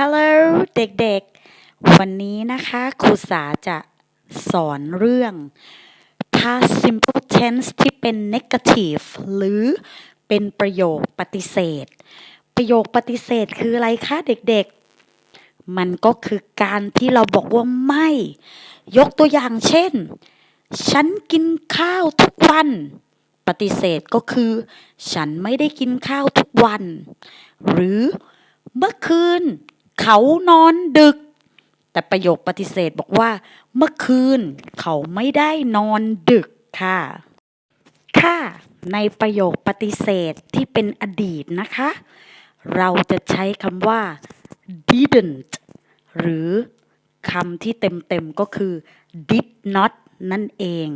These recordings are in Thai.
Hello เด็กๆ วันนี้นะคะครูสาจะสอนเรื่อง past simple tense ที่เป็น negative หรือเป็นประโยคปฏิเสธ ประโยคปฏิเสธคืออะไรคะเด็กๆ มันก็คือการที่เราบอกว่าไม่ ยกตัวอย่างเช่น ฉันกินข้าวทุกวัน ปฏิเสธก็คือ ฉันไม่ได้กินข้าวทุกวัน หรือเมื่อคืน เขานอนดึก แต่ประโยคปฏิเสธบอกว่า เมื่อคืน เขาไม่ได้นอนดึกค่ะ ค่ะ ในประโยคปฏิเสธที่เป็นอดีตนะคะ เราจะใช้คำว่า didn't หรือคำที่เต็มๆก็คือ did not นั่นเอง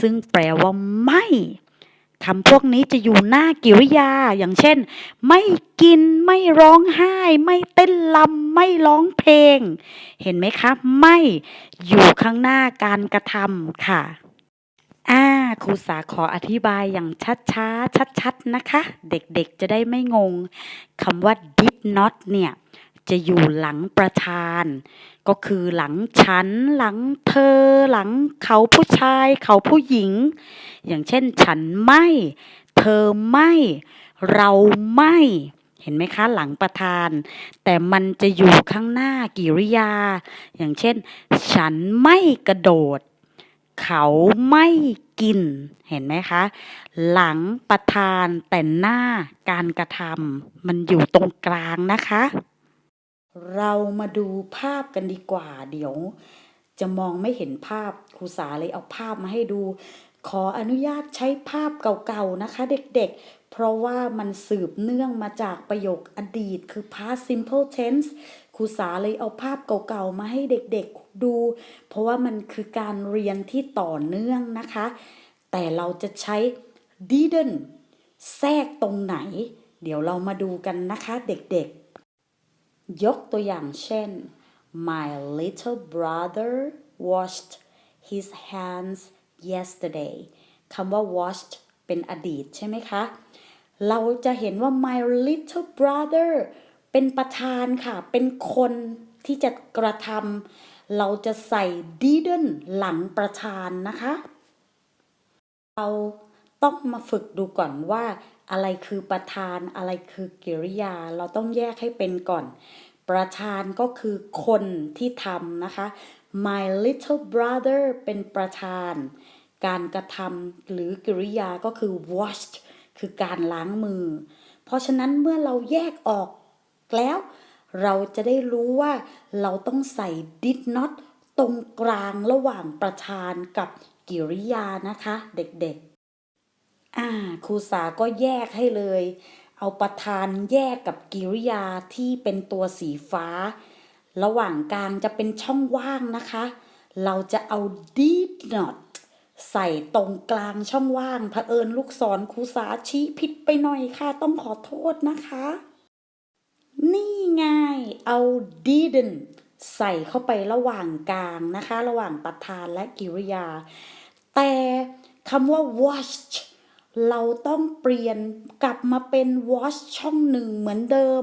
ซึ่งแปลว่าไม่ คำพวกนี้จะอยู่หน้ากิริยา อย่างเช่น ไม่กินไม่ร้องไห้ ไม่เต้นลำไม่ร้องเพลง เห็นไหมคะไม่อยู่ข้างหน้าการกระทำค่ะอ่าครูสาขออธิบายอย่างชัดช้าๆชัดๆนะคะ เด็กๆจะได้ไม่งงคำว่า did not เนี่ย จะอยู่หลังประธาน ก็คือหลังฉัน หลังเธอ หลังเขาผู้ชาย เขาผู้หญิง อย่างเช่น ฉันไม่ เธอไม่ เราไม่ เห็นไหมคะ หลังประธาน แต่มันจะอยู่ข้างหน้ากิริยา อย่างเช่น ฉันไม่กระโดด เขาไม่กิน เห็นไหมคะ หลังประธานแต่หน้าการกระทำมันอยู่ตรงกลางนะคะ เรามาดูภาพกันดีกว่า เดี๋ยว จะมองไม่เห็นภาพครูสาเลยเอาภาพมาให้ดู ขออนุญาตใช้ภาพเก่าๆนะคะ เด็กๆ เพราะว่ามันสืบเนื่องมาจากประโยคอดีตคือ past simple tense ครูสาเลยเอาภาพเก่าๆ มาให้เด็กๆดู เพราะว่ามันคือการเรียนที่ต่อเนื่องนะคะ แต่เราจะใช้ didn't แทรกตรงไหน เดี๋ยวเรามาดูกันนะคะเด็กๆ ยกตัวอย่างเช่น My little brother washed his hands yesterday คำว่า washed เป็นอดีตใช่ไหมคะ เราจะเห็นว่า my little brother เป็นประธานค่ะ เป็นคนที่จะกระทำเราจะใส่ didn't หลังประธานนะคะ เราต้องมาฝึกดูก่อนว่า อะไรคือประธานอะไรคือกิริยา เราต้องแยกให้เป็นก่อน ประธานก็คือคนที่ทำนะคะ my little brother เป็นประธาน การกระทำหรือกิริยาก็คือ washed คือการล้างมือ เพราะฉะนั้นเมื่อเราแยกออกแล้ว เราจะได้รู้ว่าเราต้องใส่ did not ตรงกลางระหว่างประธานกับกิริยานะคะ เด็กๆ อ่าครูสาก็แยกให้เลย เอาประธานแยกกับกิริยาที่เป็นตัวสีฟ้า ระหว่างกลางจะเป็นช่องว่างนะคะ เราจะเอา did not ใส่ตรงกลางช่องว่างเผอิญลูกศรครูสาชี้ผิดไปหน่อยค่ะ ต้องขอโทษนะคะ นี่ไงเอา didn't ใส่เข้าไประหว่างกลางนะคะ ระหว่างประธานและกิริยา แต่คำว่า washed เราต้องเปลี่ยนกลับมาเป็น wash ช่องหนึ่งเหมือนเดิม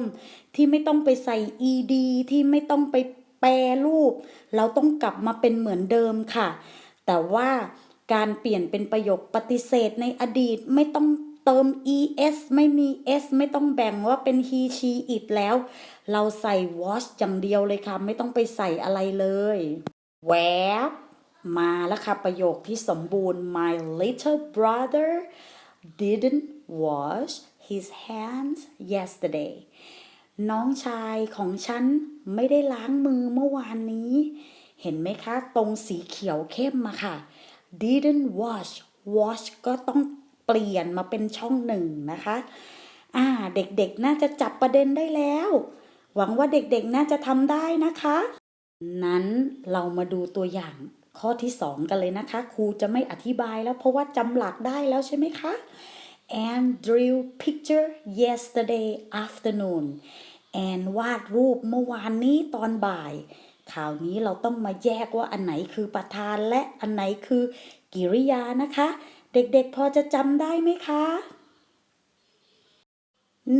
ที่ไม่ต้องไปใส่ ed ที่ไม่ต้องไปแปรรูป เราต้องกลับมาเป็นเหมือนเดิมค่ะ แต่ว่าการเปลี่ยนเป็นประโยคปฏิเสธในอดีตไม่ต้องเติม es ไม่มี s ไม่ต้องแบ่งว่าเป็น he she it แล้ว เราใส่ wash อย่างเดียวเลยค่ะ ไม่ต้องไปใส่อะไรเลยแวบมาแล้วค่ะประโยคที่สมบูรณ์ my little brother didn't wash his hands yesterday น้องชายของฉันไม่ได้ล้างมือเมื่อวานนี้ เห็นไหมคะ ตรงสีเขียวเข้มมาค่ะ didn't wash wash ก็ต้องเปลี่ยนมาเป็นช่องหนึ่งนะคะ อ่า เด็กๆ น่าจะจับประเด็นได้แล้ว หวังว่าเด็กๆ น่าจะทำได้นะคะ นั้นเรามาดูตัวอย่าง ข้อที่สองกันเลยนะคะ ครูจะไม่อธิบายแล้วเพราะว่าจำหลักได้แล้วใช่ไหมคะ and drew picture yesterday afternoon and วาดรูปเมื่อวานนี้ตอนบ่าย คราวนี้เราต้องมาแยกว่าอันไหนคือประธานและอันไหนคือกิริยานะคะ เด็กๆพอจะจำได้ไหมคะ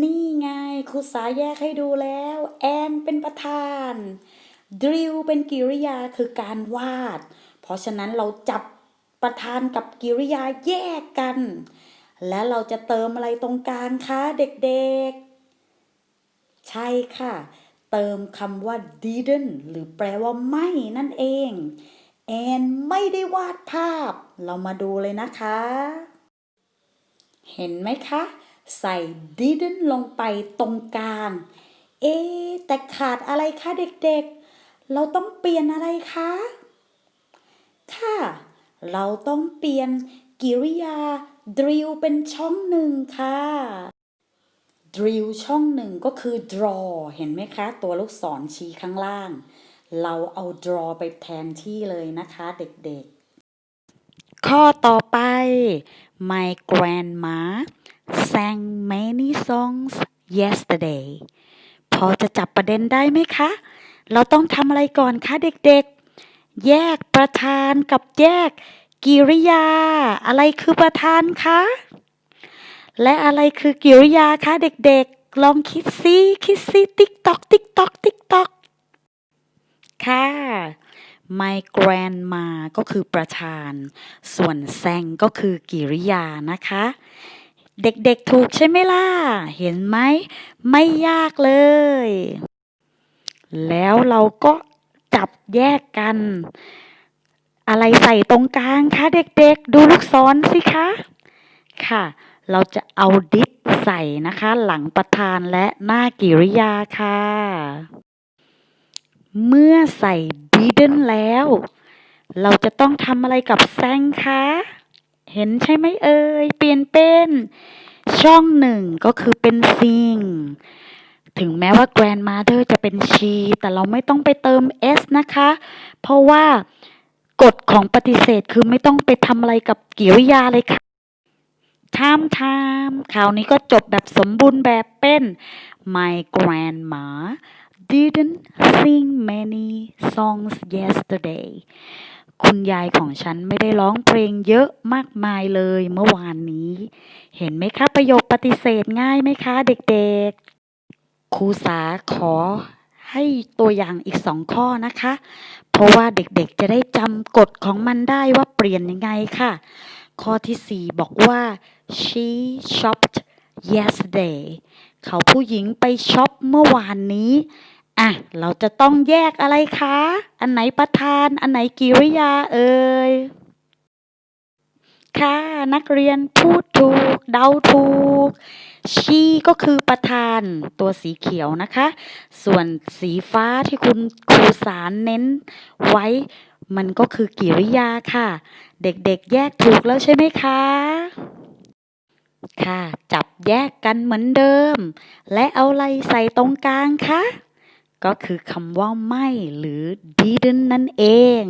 นี่ไงครูสาแยกให้ดูแล้วแอนเป็นประธาน drill เป็นกริยาคือการวาด เพราะฉะนั้นเราจับประธานกับกริยาแยกกัน และเราจะเติมอะไรตรงกลางคะเด็กๆ ใช่ค่ะ เติมคำว่า didn't หรือแปลว่าไม่นั่นเอง แอนไม่ได้วาดภาพ เรามาดูเลยนะคะ เห็นไหมคะ ใส่ didn't ลงไปตรงกลาง เอ๊แต่ขาดอะไรคะเด็กๆ เราต้องเปลี่ยนอะไรคะ ค่ะเราต้องเปลี่ยนกิริยา drill เป็นช่องหนึ่งค่ะ drill ช่องหนึ่งก็คือ draw เห็นไหมคะ ตัวลูกศรชี้ข้างล่าง เราเอา draw ไปแทนที่เลยนะคะเด็กๆ ข้อต่อไป My grandma sang many songs yesterday พอจะจับประเด็นได้ไหมคะ เราต้องทำอะไรก่อนคะเด็กๆ แยกประธานกับแยกกิริยา อะไรคือประธานคะ และอะไรคือกิริยาคะเด็กๆ ลองคิดซิคิดซิติ๊กตอกติ๊กตอกติ๊กตอกค่ะ my grandma ก็คือประธาน ส่วนแซงก็คือกิริยานะคะ เด็กๆถูกใช่ไหมล่ะ เห็นไหม ไม่ยากเลย แล้วเราก็ จับแยกกัน อะไรใส่ตรงกลางคะเด็กๆ ดูลูกศรสิคะ ค่ะ เราจะเอาดิสใส่นะคะ หลังประธานและหน้ากิริยาค่ะ เมื่อใส่ didn't แล้ว เราจะต้องทำอะไรกับแซงคะ เห็นใช่ไหมเอ่ย เปลี่ยนเป็น ช่องหนึ่งก็คือเป็น sing ถึงแม้ว่า grandmother จะเป็น she แต่เราไม่ต้องไปเติม s นะคะ เพราะว่ากฎของปฏิเสธคือไม่ต้องไปทำอะไรกับกิริยาเลยค่ะ time time คราวนี้ก็จบแบบสมบูรณ์แบบเป็น my grandma didn't sing many songs yesterday คุณยายของฉันไม่ได้ร้องเพลงเยอะมากมายเลยเมื่อวานนี้ เห็นไหมคะประโยคปฏิเสธง่ายไหมคะเด็กๆ ครูสาขอให้ตัวอย่างอีกสองข้อนะคะ เพราะว่าเด็กๆจะได้จำกฎของมันได้ว่าเปลี่ยนยังไงค่ะ ข้อที่สี่บอกว่า she shopped yesterday เขาผู้หญิงไปช็อปเมื่อวานนี้อะเราจะต้องแยกอะไรคะ อันไหนประธาน อันไหนกิริยาเอ่ย ค่ะ นักเรียนพูดถูก เดาถูก she ก็คือประธานตัวสีเขียวนะคะ ส่วนสีฟ้าที่คุณครูสารเน้นไว้ มันก็คือกิริยาค่ะ เด็กๆแยกถูกแล้วใช่ไหมคะค่ะ จับแยกกันเหมือนเดิม และเอาอะไรใส่ตรงกลางคะ ก็คือคำว่าไม่หรือ didn't นั่นเอง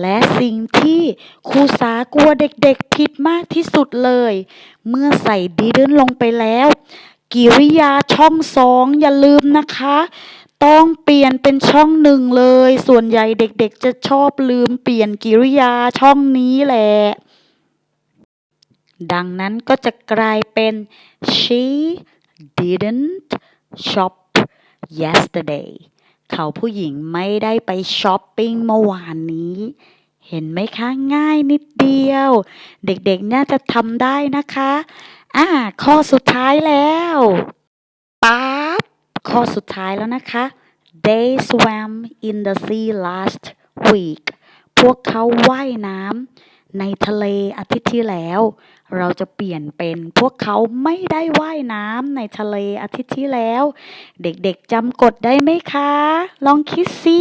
และสิ่งที่ครูสากลัวเด็กๆผิดมากที่สุดเลย เมื่อใส่ didn't ลงไปแล้ว กิริยาช่องสองอย่าลืมนะคะ ต้องเปลี่ยนเป็นช่องหนึ่งเลย ส่วนใหญ่เด็กๆ จะชอบลืมเปลี่ยนกิริยาช่องนี้แหละดังนั้นก็จะกลายเป็น she didn't shop yesterday เขาผู้หญิงไม่ได้ไปช้อปปิ้งเมื่อวานนี้ เห็นไหมคะ ง่ายนิดเดียว เด็กๆน่าจะทำได้นะคะ อ่า ข้อสุดท้ายแล้วปั๊บข้อสุดท้ายแล้วนะคะ they swam in the sea last week พวกเขาว่ายน้ำในทะเลอาทิตย์ที่แล้ว เราจะเปลี่ยนเป็นพวกเขาไม่ได้ว่ายน้ำในทะเลอาทิตย์ที่แล้ว เด็กๆจำกฎได้ไหมคะ ลองคิดสิ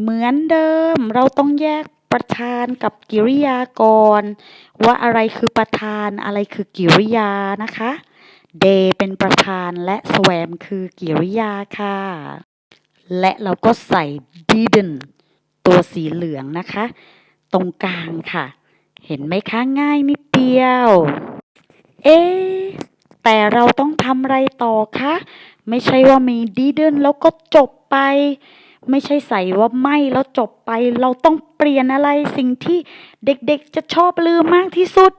เหมือนเดิม เราต้องแยกประธานกับกิริยาก่อนว่าอะไรคือประธานอะไรคือกิริยานะคะ day เป็นประธานและ swam คือกิริยาค่ะ และเราก็ใส่ didn't ตัวสีเหลืองนะคะ ตรงกลางค่ะ เห็นไหมคะง่ายนิดเดียว เอ๊แต่เราต้องทำอะไรต่อคะ ไม่ใช่ว่ามี didn't แล้วก็จบไป ไม่ใช่ใส่ว่าไม่แล้วจบไป เราต้องเปลี่ยนอะไรสิ่งที่เด็กๆจะชอบลืมมากที่สุด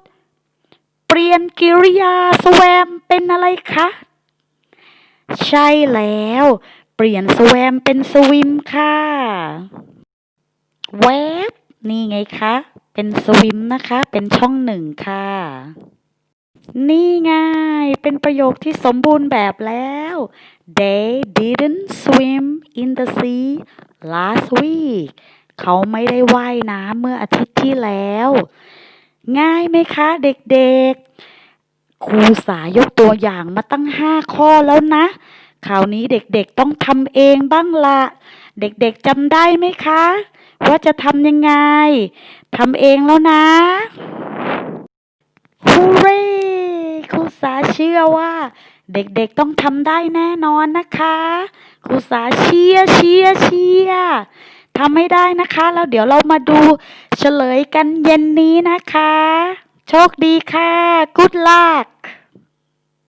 เปลี่ยนกิริยา swam เป็นอะไรคะ ใช่แล้ว เปลี่ยน swam เป็น swim ค่ะ แวบนี่ไงคะ เป็น swim นะคะ เป็นช่องหนึ่งค่ะ นี่ไงเป็นประโยคที่สมบูรณ์แบบแล้ว They didn't swim in the sea last week เขาไม่ได้ว่ายน้ำเมื่ออาทิตย์ที่แล้ว ง่ายไหมคะเด็กๆ ครูสายกตัวอย่างมาตั้งห้าข้อแล้วนะ คราวนี้เด็กๆต้องทำเองบ้างละ เด็กๆจำได้ไหมคะ ว่าจะทำยังไงทำเองแล้วนะฮูเร่ครูสาเชื่อว่า เด็กๆต้องทำได้แน่นอนนะคะครูสาเชียเชียเชียทำให้ได้นะคะ แล้วเดี๋ยวเรามาดูเฉลยกันเย็นนี้นะคะ โชคดีค่ะ good luck